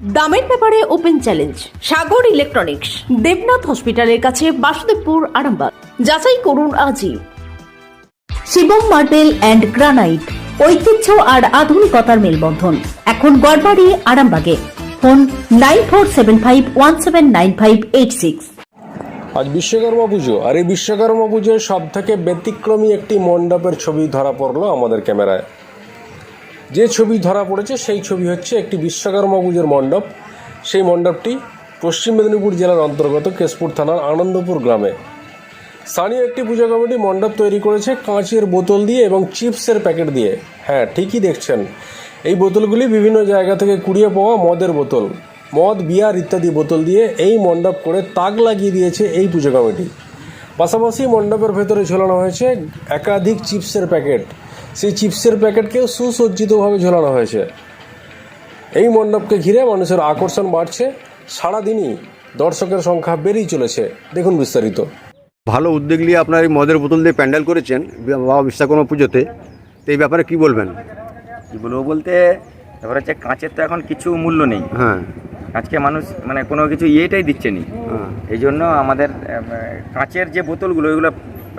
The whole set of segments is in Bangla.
দামের ব্যাপারে open challenge, Sagar electronics, Debnath হসপিটালের কাছে বাসুদেবপুর আরামবাগ। যাচাই করুন আজই। শিবম মার্বেল অ্যান্ড গ্রানাইট, ঐতিহ্য আর আধুনিকতার মেলবন্ধন। এখন গড়বাড়ি, আরামবাগে। Phone nine four seven five one seven nine five eight six. আজ বিশ্বকর্মা পুজো, আর এই বিশ্বকর্মা পুজোয় সব থেকে ব্যতিক্রমী একটি মণ্ডপের ছবি ধরা পড়ল আমাদের ক্যামেরায়। যে ছবি ধরা পড়েছে সেই ছবি হচ্ছে একটি বিশ্বকর্মা পুজোর মণ্ডপ। সেই মণ্ডপটি পশ্চিম মেদিনীপুর জেলার অন্তর্গত কেশপুর থানার আনন্দপুর গ্রামে। স্থানীয় একটি পুজো কমিটি মণ্ডপ তৈরি করেছে কাঁচের বোতল দিয়ে এবং চিপসের প্যাকেট দিয়ে। হ্যাঁ ঠিকই দেখছেন। এই বোতলগুলি বিভিন্ন জায়গা থেকে কুড়িয়ে পাওয়া মদের বোতল। মদ, বিয়ার ইত্যাদি বোতল দিয়ে এই মণ্ডপ করে তাক লাগিয়ে দিয়েছে এই পুজো কমিটি। পাশাপাশি মণ্ডপের ভেতরে ঝোলানো হয়েছে একাধিক চিপসের প্যাকেট। সেই চিপসের প্যাকেটকেও সুসজ্জিতভাবে ঝোলানো হয়েছে। এই মণ্ডপকে ঘিরে মানুষের আকর্ষণ বাড়ছে। সারাদিনই দর্শকের সংখ্যা বেড়েই চলেছে। দেখুন বিস্তারিত। ভালো উদ্যোগ নিয়ে আপনার এই মদের বোতল দিয়ে প্যান্ডেল করেছেন বি- বাবা বিশ্বকর্মা পুজোতে। তো এই ব্যাপারে কি বলবেন? কি বলব বলতে ব্যাপার হচ্ছে কাঁচের তো এখন কিছু মূল্য নেই। হ্যাঁ। আজকে মানুষ মানে কোনো কিছু ইয়েটাই দিচ্ছে নি। হ্যাঁ। এই জন্য আমাদের কাঁচের যে বোতলগুলো ওইগুলো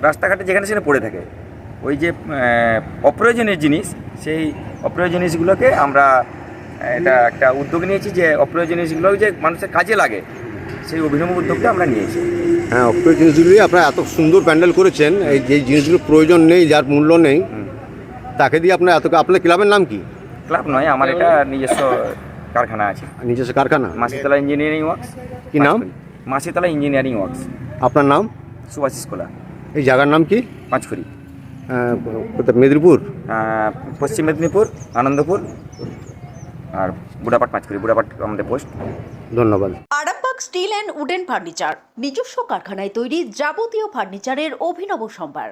রাস্তাঘাটে যেখানে সেখানে পড়ে থাকে। ওই যে অপ্রয়োজনীয় জিনিস সেই অপ্রয়োজনীয় জিনিসগুলোকে আমরা এটা একটা উদ্যোগ নিয়েছি যে অপ্রয়োজনীয় জিনিসগুলো যে মানুষের কাজে লাগে সেই অভিনব উদ্যোগটা আমরা নিয়েছি। হ্যাঁ অপ্রিয় জিনিসগুলি আপনারা এত সুন্দর প্যান্ডেল করেছেন এই যে জিনিসগুলো প্রয়োজন নেই যার মূল্য নেই তাকে দিয়ে আপনার এত আপনার ক্লাবের নাম কি? ক্লাব নয় আমার এটা নিজস্ব কারখানা আছে। নিজস্ব কারখানা? Masitala engineering works. কি নাম? Masitala engineering works. আপনার নাম? সুভাষিস কোলা। এই জায়গার নাম কি? পাঁচখুরি? মেদিনীপুর? পশ্চিম মেদিনীপুর আনন্দপুর আর বুড়াপাট পাঁচকুড়ি বুড়াপাট আমাদের পোস্ট। ধন্যবাদ। Arambagh steel and wooden furniture নিজস্ব কারখানায় তৈরি যাবতীয় ফার্নিচারের অভিনব সম্ভার।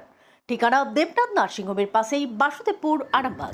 ঠিকানা দেবনাথ নার্সিংহোমের পাশেই বাসুদেবপুর আরামবাগ।